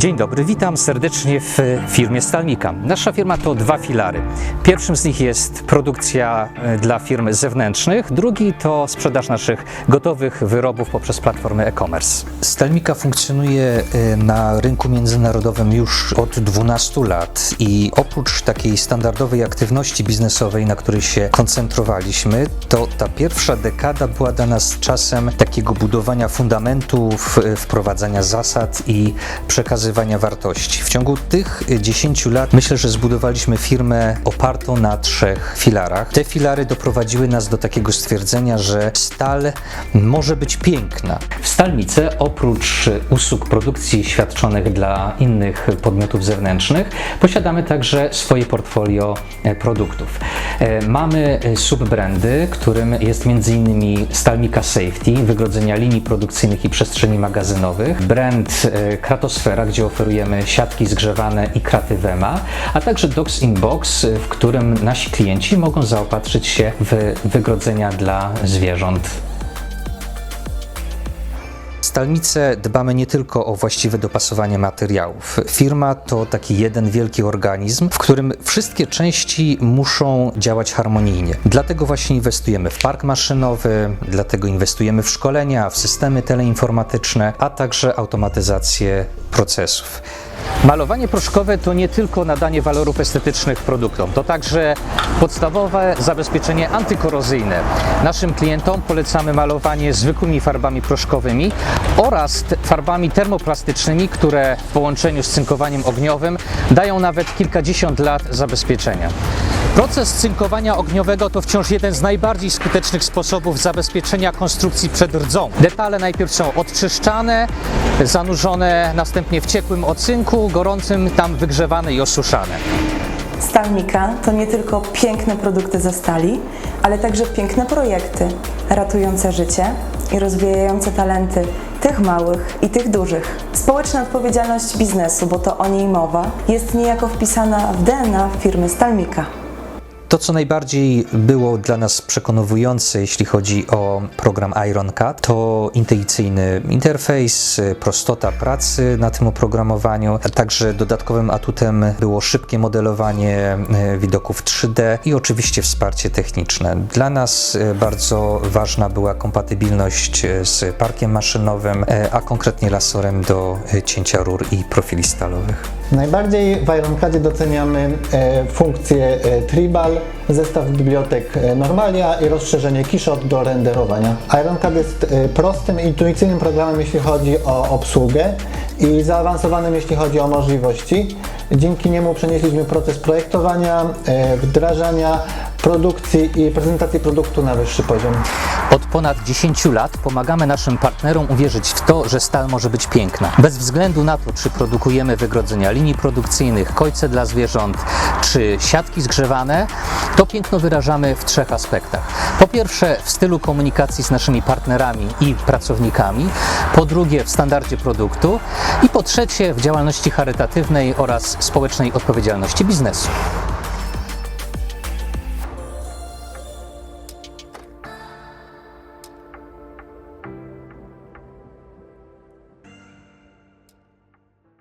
Dzień dobry, witam serdecznie w firmie Stalmika. Nasza firma to dwa filary. Pierwszym z nich jest produkcja e, dla firm zewnętrznych, drugi to sprzedaż naszych gotowych wyrobów poprzez platformy e-commerce. Stalmika funkcjonuje e, na rynku międzynarodowym już od 12 lat i oprócz takiej standardowej aktywności biznesowej, na której się koncentrowaliśmy, to ta pierwsza dekada była dla nas czasem takiego budowania fundamentów, e, wprowadzania zasad i przekazywania wartości. W ciągu tych 10 lat myślę, że zbudowaliśmy firmę opartą na trzech filarach. Te filary doprowadziły nas do takiego stwierdzenia, że stal może być piękna. W Stalmice oprócz usług produkcji świadczonych dla innych podmiotów zewnętrznych, posiadamy także swoje portfolio e, produktów. E, Mamy e, subbrandy, którym jest m.in. Stalmika Safety, wygrodzenia linii produkcyjnych i przestrzeni magazynowych, brand Kratosfera, gdzie oferujemy siatki zgrzewane i kraty Wema, a także Dogs in Box, w którym nasi klienci mogą zaopatrzyć się w wygrodzenia dla zwierząt w Stalmice dbamy nie tylko o właściwe dopasowanie materiałów. Firma to taki jeden wielki organizm, w którym wszystkie części muszą działać harmonijnie. Dlatego właśnie inwestujemy w park maszynowy, dlatego inwestujemy w szkolenia, w systemy teleinformatyczne, a także automatyzację procesów. Malowanie proszkowe to nie tylko nadanie walorów estetycznych produktom, to także podstawowe zabezpieczenie antykorozyjne. Naszym klientom polecamy malowanie zwykłymi farbami proszkowymi oraz farbami termoplastycznymi, które w połączeniu z cynkowaniem ogniowym dają nawet kilkadziesiąt lat zabezpieczenia. Proces cynkowania ogniowego to wciąż jeden z najbardziej skutecznych sposobów zabezpieczenia konstrukcji przed rdzą. Detale najpierw są odczyszczane, zanurzone następnie w ciekłym ocynku, gorącym, tam wygrzewane i osuszane. Stalmika to nie tylko piękne produkty ze stali, ale także piękne projekty ratujące życie i rozwijające talenty tych małych i tych dużych. Społeczna odpowiedzialność biznesu, bo to o niej mowa, jest niejako wpisana w DNA firmy Stalmika. To, co najbardziej było dla nas przekonujące, jeśli chodzi o program IronCAD, to intuicyjny interfejs, prostota pracy na tym oprogramowaniu, a także dodatkowym atutem było szybkie modelowanie e, widoków 3D i oczywiście wsparcie techniczne. Dla nas e, bardzo ważna była kompatybilność e, z parkiem maszynowym, a konkretnie lasorem do cięcia rur i profili stalowych. Najbardziej w Ironcadzie doceniamy e, funkcję e, Tribal, zestaw bibliotek e, Normalia i rozszerzenie Keyshot do renderowania. Ironcad jest prostym, intuicyjnym programem, jeśli chodzi o obsługę i zaawansowanym, jeśli chodzi o możliwości. Dzięki niemu przenieśliśmy proces projektowania, wdrażania, produkcji i prezentacji produktu na wyższy poziom. Od ponad 10 lat pomagamy naszym partnerom uwierzyć w to, że stal może być piękna. Bez względu na to, czy produkujemy wygrodzenia linii produkcyjnych, kojce dla zwierząt, czy siatki zgrzewane, to piękno wyrażamy w trzech aspektach. Po pierwsze, w stylu komunikacji z naszymi partnerami i pracownikami, po drugie, w standardzie produktu i po trzecie, w działalności charytatywnej oraz społecznej odpowiedzialności biznesu.